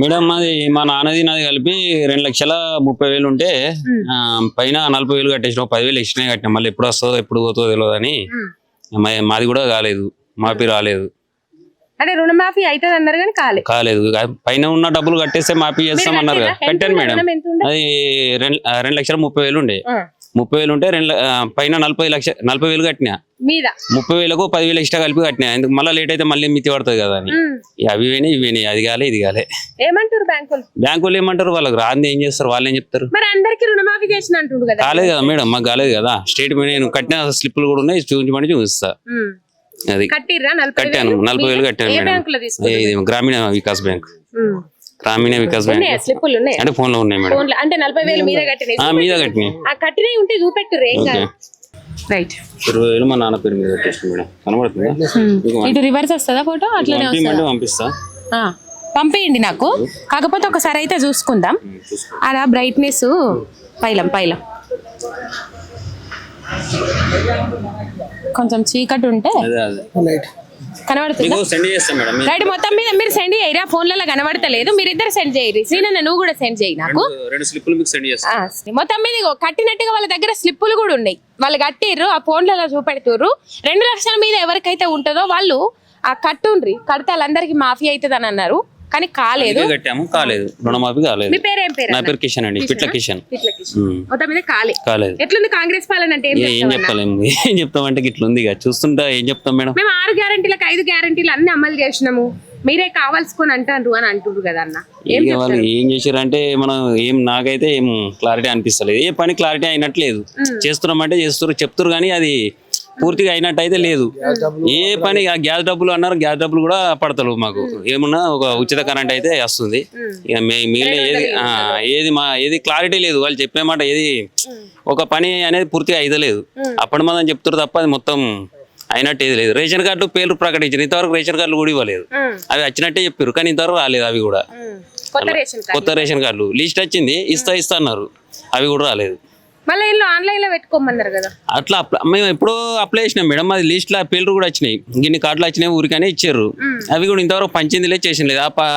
Madam మాది మా నాన్నది నాది కలిపి రెండు లక్షల ముప్పై వేలు ఉంటే పైన నలభై వేలు కట్టేసిన పదివేలు ఎక్స్ట్రా కట్టినా. మళ్ళీ ఎప్పుడు వస్తుందో ఎప్పుడు పోతుందో తెలియదు అని. మాది కూడా కాలేదు. మాపి రాలేదు. అంటే రుణమాఫీ అవుతుంది అన్నారు కానీ కాలే. కాలేదు. పైన ఉన్న డబ్బులు కట్టేస్తే మాపి చేస్తాం అన్నారు కట్టాను మేడం? అది రెండు లక్షల ముప్పై వేలు ఉండే. ముప్పై వేలు ఉంటే రెండు పైన నలభై లక్ష నలభై వేలు కట్టినా. మీద. ముప్పై వేలకు పదివేలు ఎక్స్ట్రా కలిపి కట్టినా. ఎందుకు మళ్ళీ లేట్ అయితే మళ్ళీ మితి పడుతుంది కదా అని. అవి వేని ఇవి వేని అది కాలే ఇది కాలే. ఏమంటారు బ్యాంకులు? బ్యాంకు వాళ్ళు ఏమంటారు? వాళ్ళకి రాంది ఏం చేస్తారు? వాళ్ళు ఏం చెప్తారు? మరి అందరికి రుణమాఫీ చేసిన అంటుండు కదా. కాలేదు కదా మేడం మాకు కాలేదు కదా. స్టేట్మెంట్ నేను కట్టిన స్లిప్లు కూడా ఉన్నాయి చూపించమని చూపిస్తా. అది. కట్టాను? నలభై వేలు? కట్టాను మేడం. బ్యాంకులో గ్రామీణ వికాస్ బ్యాంక్. గ్రామీణ వికాస్ బ్యాంక్. స్లిప్పులు ఉన్నాయా? అంటే ఫోన్లో ఉన్నాయి మేడం. అంటే నలభై వేలు మీద కట్టినాయి. ఆ మీద కట్టినాయి. కట్టినవి ఉంటే చూపెట్టుర్రు ఏం కాదు. రైట్ ఇరవై మా నాన్న పేరు మీద మేడం. కనబడుతుందా? మీకు ఇటు రివర్స్ వస్తుందా ఫోటో అట్లనే పంపించమంటే పంపిస్తా. ఆ, పంపేయండి నాకు. కాకపోతే ఒకసారి అయితే చూసుకుందాం. అలా బ్రైట్నెస్ పైలం పైలం. కొంచెం చీకటి ఉంటే కనబడుతుందా? మీకు సెండ్ చేస్తాం మేడం. మీ- రైట్ మొత్తం మీద మీరు సెండ్ చేయరా? ఫోన్లలో కనబడతలేదు. మీరు ఇద్దరు సెండ్ చేయరు. శ్రీనన్న నువ్వు కూడా సెండ్ చేయి నాకు. రెండు- స్లిప్లు మీకు సెండ్ చేస్తాం. ఆ, మొత్తం మీద కట్టినట్టుగా వాళ్ళ దగ్గర స్లిప్పులు కూడా ఉన్నాయి. వాళ్ళు కట్టిర్రు ఆ ఫోన్లలో చూపెడుతుర్రు. రెండు లక్షల మీద ఎవరికైతే ఉంటుందో వాళ్ళు ఆ కట్టుండ్రి. కడితే వాళ్ళందరికీ మాఫీ అవుతుంది అని అన్నారు. కానీ కాలేదు. కట్టాము. కాలేదు. రుణమాఫీ కాలేదు. మీ పేరు ఏం పేరు నా? పేరు కిషన్ అండి. పిట్ల కిషన్. ఇట్లా కిషన్. ఉమ్. మొత్తం మీద కాలే. కాలేదు. ఎట్లుంది కాంగ్రెస్ పాలన అంటే ఏం ఏ-? చెప్తాలేము ఏం చెప్తామంటే ఇట్లా ఉంది ఇక. చూస్తుంటా ఏం చెప్తాం మేడం? మేము ఆరు గ్యారంటీలకు ఐదు గ్యారంటీలు అన్ని అమలు చేసినాము. మీరే కావాల్సుకొని అంటారు అని అంటుండ్రు కదా అన్న. ఏం ఇక వాళ్ళు ఏం చేశారంటే మనం ఏం నాకైతే ఏం క్లారిటీ అనిపిస్తలేదు. ఏ పని క్లారిటీ అయినట్లేదు. చేస్తున్నామంటే చేస్తారు చెప్తారు కానీ అది పూర్తిగా అయినట్టు అయితే లేదు. ఏ పని ఆ గ్యాస్ డబ్బులు అన్నారు గ్యాస్ డబ్బులు కూడా పడతలు మాకు. ఏమున్నా ఒక ఉచిత కరెంట్ అయితే వస్తుంది. ఇక మి- మిగిలిన ఏది ఏది మా ఏది క్లారిటీ లేదు. వాళ్ళు చెప్పే మాట ఏది ఒక పని అనేది పూర్తిగా అయితలేదు. అప్పటి మనం చెప్తారు తప్ప అది మొత్తం అయినట్టు ఏది లేదు. రేషన్ కార్డులు పేర్లు ప్రకటించారు. ఇంతవరకు రేషన్ కార్డులు కూడా ఇవ్వలేదు. అవి వచ్చినట్టే చెప్పారు. కానీ ఇంతవరకు రాలేదు అవి కూడా. ఉమ్. కొత్త రేషన్ కార్డు కొత్త రేషన్ కార్డులు. లిస్ట్ వచ్చింది. ఇస్తా ఇస్తా అన్నారు. అవి కూడా రాలేదు. మళ్ళీ వీళ్ళు ఆన్లైన్లో పెట్టుకోమన్నారు కదా. అట్లా మేము ఎప్పుడో అప్లై చేసినాం మేడం. అది లిస్ట్లో పేర్లు కూడా వచ్చినాయి. గిన్ని కార్డులు వచ్చినాయి ఊరికనే ఇచ్చారు. అవి కూడా ఇంతవరకు పంచింది లేదు చేసింది లేదు. ఆ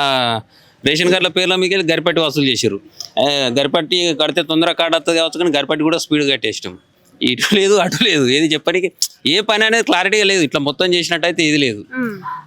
రేషన్ కార్డుల పేర్ల మీకు గరిపట్టి వసూలు చేశారు గరిపట్టి కడితే తొందరగా కార్డు వస్తుంది కావచ్చు కానీ గరిపట్టి కూడా స్పీడ్ కట్టేసినాం. ఇటు లేదు అటు లేదు. ఏది చెప్పడానికి ఏ పని అనేది క్లారిటీగా లేదు. ఇట్లా మొత్తం చేసినట్టయితే ఇది లేదు.